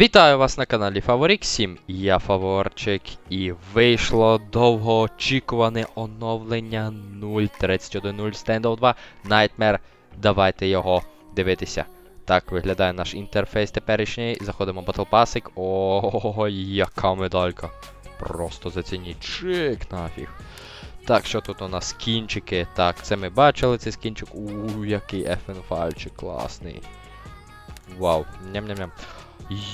Вітаю вас на каналі Фаворік 7. Я Фаворчик, і вийшло довгоочікуване оновлення 0.31.0 Standoff 2 Nightmare. Давайте його дивитися. Так виглядає наш інтерфейс теперішній. Заходимо в Battle Pass. Ого, яка медалька. Просто зацініть. Чик нафіг. Так, що тут у нас скінчики? Так, це ми бачили цей скінчик. У, який FN фальчик класний. Вау, ням-ням-ням.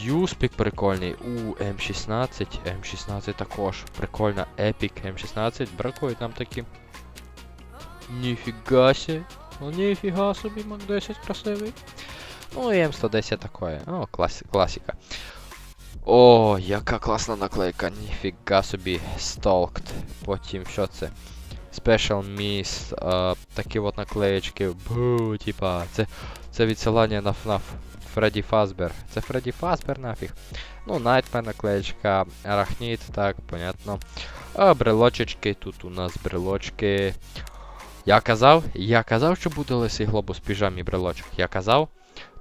Юспік прикольний. У, М16, М16 також. Прикольно. Епік М16. Бракують нам такі. Ніфіга сі. Ніфіга собі, Мак 10 красивий. Ну і М110 такое. О, класі класіка. О, яка класна наклейка. Ніфіга собі. Stalked. Потім що це? Special Miss. е, такі от наклеєчки. Бу, типа, це, це відсилання на FNAF. Фредді Фазбер. Це Фредді Фазбер нафіг. Ну, Найтмер наклеєчка, Арахніт, так, понятно. А, брелочечки, тут у нас брелочки. Я казав, я казав, що буде лисий глобус піжамі брелочок. Я казав.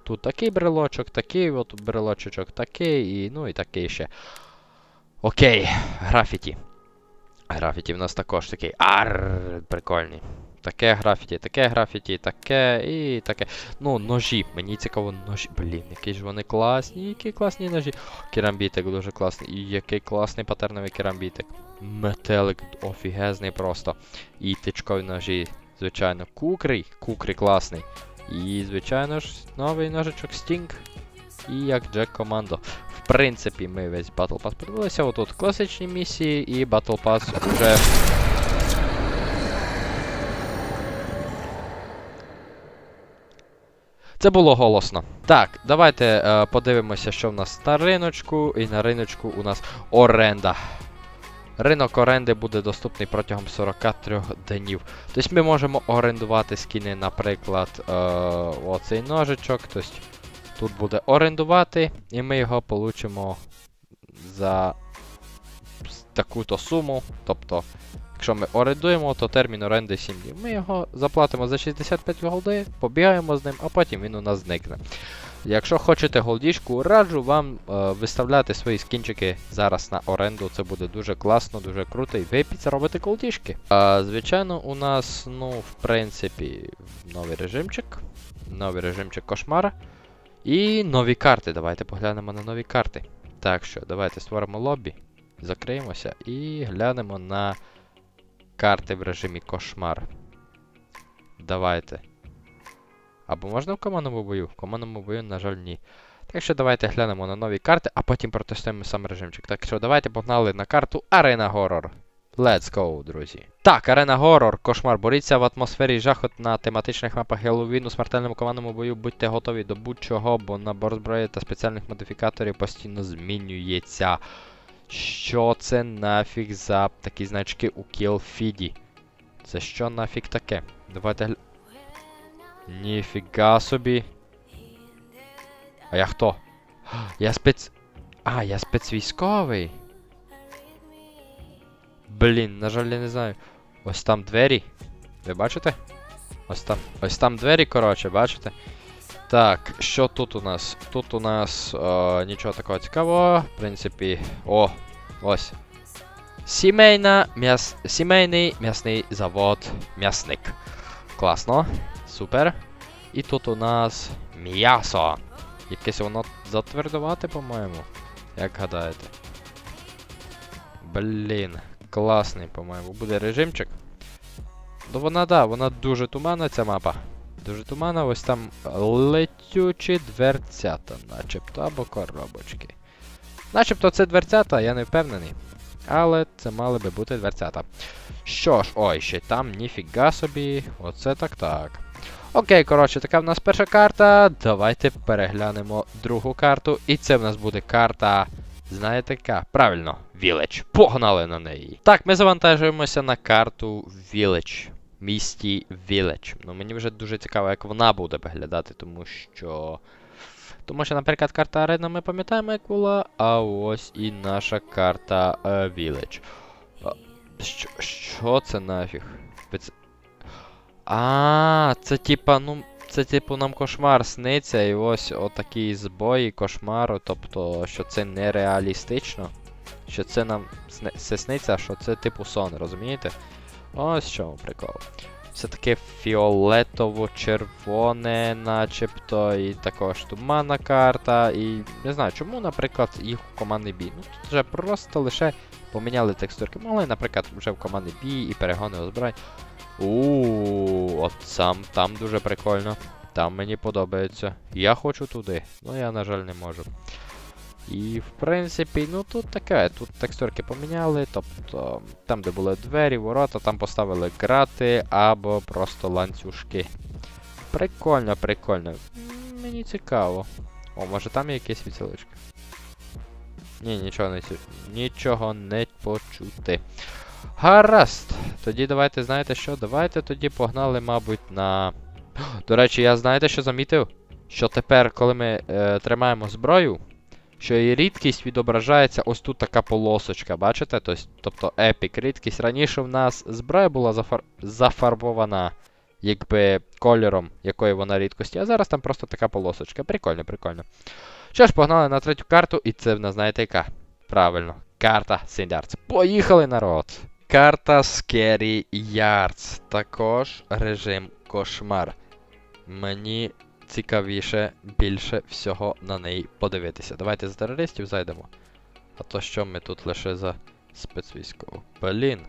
Тут такий брелочок, такий от брелочечок, такий, і ну і такий ще. Окей, графіті. Графіті в нас також такий. Ар, прикольний. Таке графіті, таке графіті, таке і таке. Ну, ножі. Мені цікаво ножі. Блін, які ж вони класні, які класні ножі. Керамбітик дуже класний. І який класний патерновий керамбітик. Метелик офігезний просто. І тичкові ножі, звичайно. Кукрий. Кукрий класний. І, звичайно ж, новий ножичок Sting. І як Джек Командо. В принципі, ми весь Battle Pass подивилися. Отут класичні місії і Battle Pass вже. Це було голосно. Так, давайте е, подивимося, що в нас на риночку. І на риночку у нас оренда. Ринок оренди буде доступний протягом 43 днів. Тобто ми можемо орендувати скіни, наприклад, е, оцей ножичок. Тобто тут буде орендувати, і ми його получимо за таку-то суму. Тобто, якщо ми орендуємо, то термін оренди 7 днів. Ми його заплатимо за 65 голди, побігаємо з ним, а потім він у нас зникне. Якщо хочете голдішку, раджу вам е, виставляти свої скінчики зараз на оренду. Це буде дуже класно, дуже круто, і ви підзаробите голдішки. А, звичайно, у нас, ну, в принципі, новий режимчик. Новий режимчик кошмара. І нові карти. Давайте поглянемо на нові карти. Так що, давайте створимо лобі, закриємося і глянемо на карти в режимі кошмар. Давайте. Або можна в командному бою? В командному бою, на жаль, ні. Так що давайте глянемо на нові карти, а потім протестуємо сам режимчик. Так що давайте погнали на карту Арена Горор. Let's go, друзі. Так, Арена Горор, кошмар. Боріться в атмосфері жахот на тематичних мапах Геловін у смертельному командному бою. Будьте готові до будь-чого, бо набор зброї та спеціальних модифікаторів постійно змінюється. Що це нафіг за такі значки у кілфіді? Це що нафіг таке? Давайте гля... Ніфіга собі. А я хто? Я спец. А, я спецвійськовий. Блін, на жаль, я не знаю. Ось там двері. Ви бачите? Ось там. Ось там двері, коротше, бачите? Так, що тут у нас? Тут у нас е, нічого такого цікавого. В принципі. О, ось. Сімейна м'яс... Сімейний м'ясний завод м'ясник. Класно. Супер. І тут у нас м'ясо. Якесь воно затвердувати, по-моєму. Як гадаєте? Блін, класний, по-моєму. Буде режимчик. Ну вона, да, вона дуже туманна, ця мапа. Дуже туманна, ось там летючі дверцята, начебто, або коробочки. Начебто це дверцята, я не впевнений. Але це мали би бути дверцята. Що ж, ой, ще там ніфіга собі. Оце так так. Окей, коротше, така в нас перша карта. Давайте переглянемо другу карту. І це в нас буде карта. Знаєте яка? Правильно, Village. Погнали на неї. Так, ми завантажуємося на карту Village. Місті Village. Ну мені вже дуже цікаво, як вона буде виглядати, тому що. Тому що, наприклад, карта Арена ми пам'ятаємо, як була, а ось і наша карта е, Village. Що, що це нафіг? А, це типа, ну, це типу нам кошмар сниться, і ось отакі збої кошмару, тобто, що це нереалістично. Що це нам сни- сниться, що це типу сон, розумієте? Ось чому прикол. Все таке фіолетово-червоне, начебто, і також туманна карта. І не знаю, чому, наприклад, їх в командний бій. Ну тут вже просто лише поміняли текстурки. Могли, наприклад, вже в командний бій і перегони озбирань. Ууу, от сам там дуже прикольно. Там мені подобається. Я хочу туди. Ну я, на жаль, не можу. І в принципі, ну тут таке, тут текстурки поміняли, тобто там, де були двері, ворота, там поставили грати або просто ланцюжки. Прикольно, прикольно. Мені цікаво. О, може там є якісь відсилочки? Ні, нічого не нічого не почути. Гаразд. Тоді давайте, знаєте що? Давайте тоді погнали, мабуть, на. До речі, я знаєте, що замітив? Що тепер, коли ми е, тримаємо зброю, що її рідкість відображається ось тут така полосочка, бачите? Тобто епік рідкість. Раніше в нас зброя була зафар... зафарбована якби кольором якої вона рідкості, а зараз там просто така полосочка. Прикольно, прикольно. Що ж, погнали на третю карту, і це в нас знаєте яка? Правильно, карта Сіндярц. Поїхали, народ! Карта Scary Yards. Також режим кошмар. Мені цікавіше більше всього на неї подивитися. Давайте з терористів зайдемо. А то що ми тут лише за спецвійськову? Блін.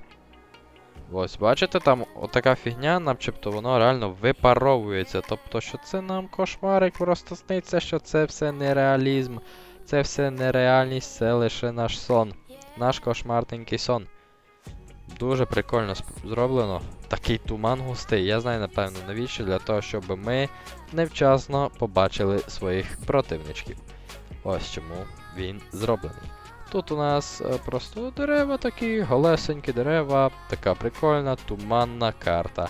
Ось, бачите, там отака фігня, начебто воно реально випаровується. Тобто, що це нам кошмарик просто сниться, що це все нереалізм, це все нереальність, це лише наш сон. Наш кошмартенький сон. Дуже прикольно зроблено. Такий туман густий. Я знаю, напевно, навіщо, для того, щоб ми невчасно побачили своїх противничків. Ось чому він зроблений. Тут у нас е, просто дерева такі, голесенькі дерева, така прикольна туманна карта.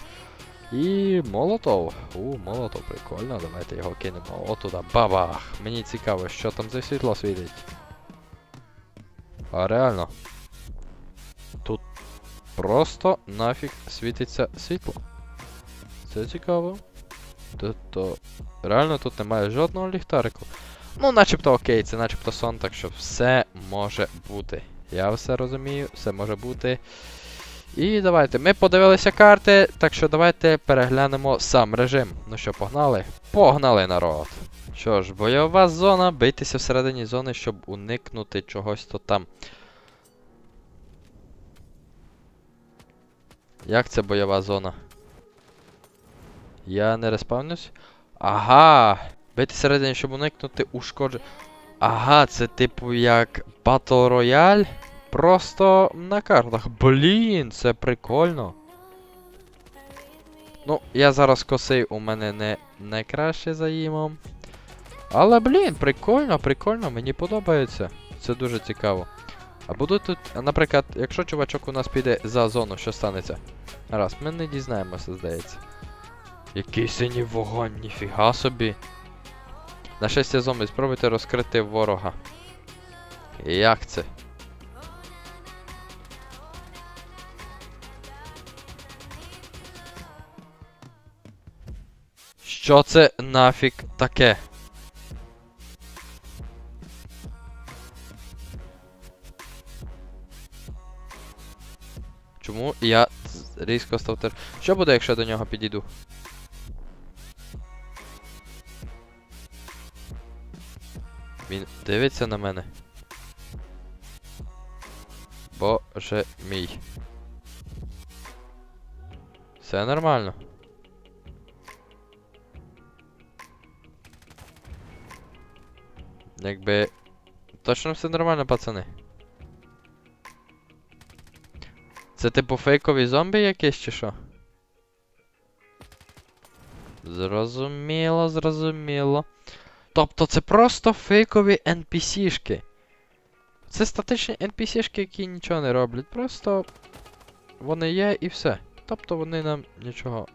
І молотов. У, молотов, прикольно, давайте його кинемо. Отуда. Бабах! Мені цікаво, що там за світло світить. А реально. Просто нафіг світиться світло. Це цікаво. Тобто, реально тут немає жодного ліхтарику. Ну, начебто окей, це начебто сон, так що все може бути. Я все розумію, все може бути. І давайте. Ми подивилися карти, так що давайте переглянемо сам режим. Ну що, погнали? Погнали, народ! Що ж, бойова зона, бийтеся всередині зони, щоб уникнути чогось то там. Як це бойова зона? Я не респавнюсь? Ага! Бити всередині, щоб уникнути ушкоджень. Ага, це типу як Battle Royale. Просто на картах. Блін, це прикольно. Ну, я зараз косий, у мене не найкраще за їмом. Але, блін, прикольно, прикольно, мені подобається. Це дуже цікаво. А буду тут, наприклад, якщо чувачок у нас піде за зону, що станеться? Раз, ми не дізнаємося, здається. Який синій вогонь, ніфіга собі. На щастя зомбі, спробуйте розкрити ворога. Як це? Що це нафіг таке? Чому я різко став теж. Що буде, якщо я до нього підійду? Він дивиться на мене. Боже мій. Все нормально. Якби. Точно все нормально, пацани. Це типу фейкові зомбі якісь чи що? Зрозуміло, зрозуміло. Тобто це просто фейкові NPC-шки. Це статичні NPC-шки, які нічого не роблять. Просто вони є і все. Тобто вони нам нічого.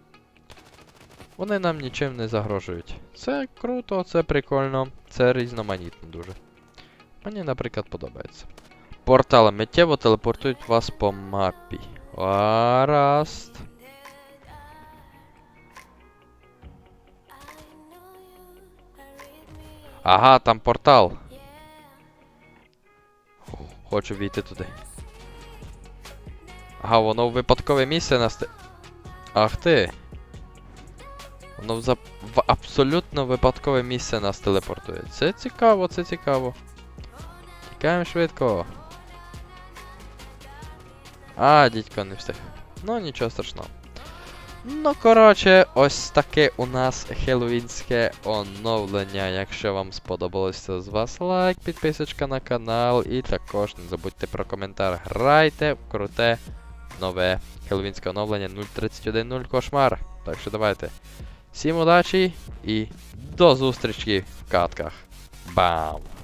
Вони нам нічим не загрожують. Це круто, це прикольно, це різноманітно дуже. Мені, наприклад, подобається. Портали миттєво телепортують вас по мапі. Гаразд. Ага, там портал. Хочу війти туди. Ага, воно в випадкове місце нас. те- Ах ти. Воно в, за... в абсолютно випадкове місце нас телепортує. Це цікаво, це цікаво. Тікаємо швидко. А, дідько не встиг. Ну, нічого страшного. Ну, коротше, ось таке у нас хеллоуінське оновлення. Якщо вам сподобалось, то з вас лайк, підписочка на канал і також не забудьте про коментар. Грайте в круте нове хеллоуінське оновлення 0.31.0 кошмар. Так що давайте. Всім удачі і до зустрічі в катках. Бам!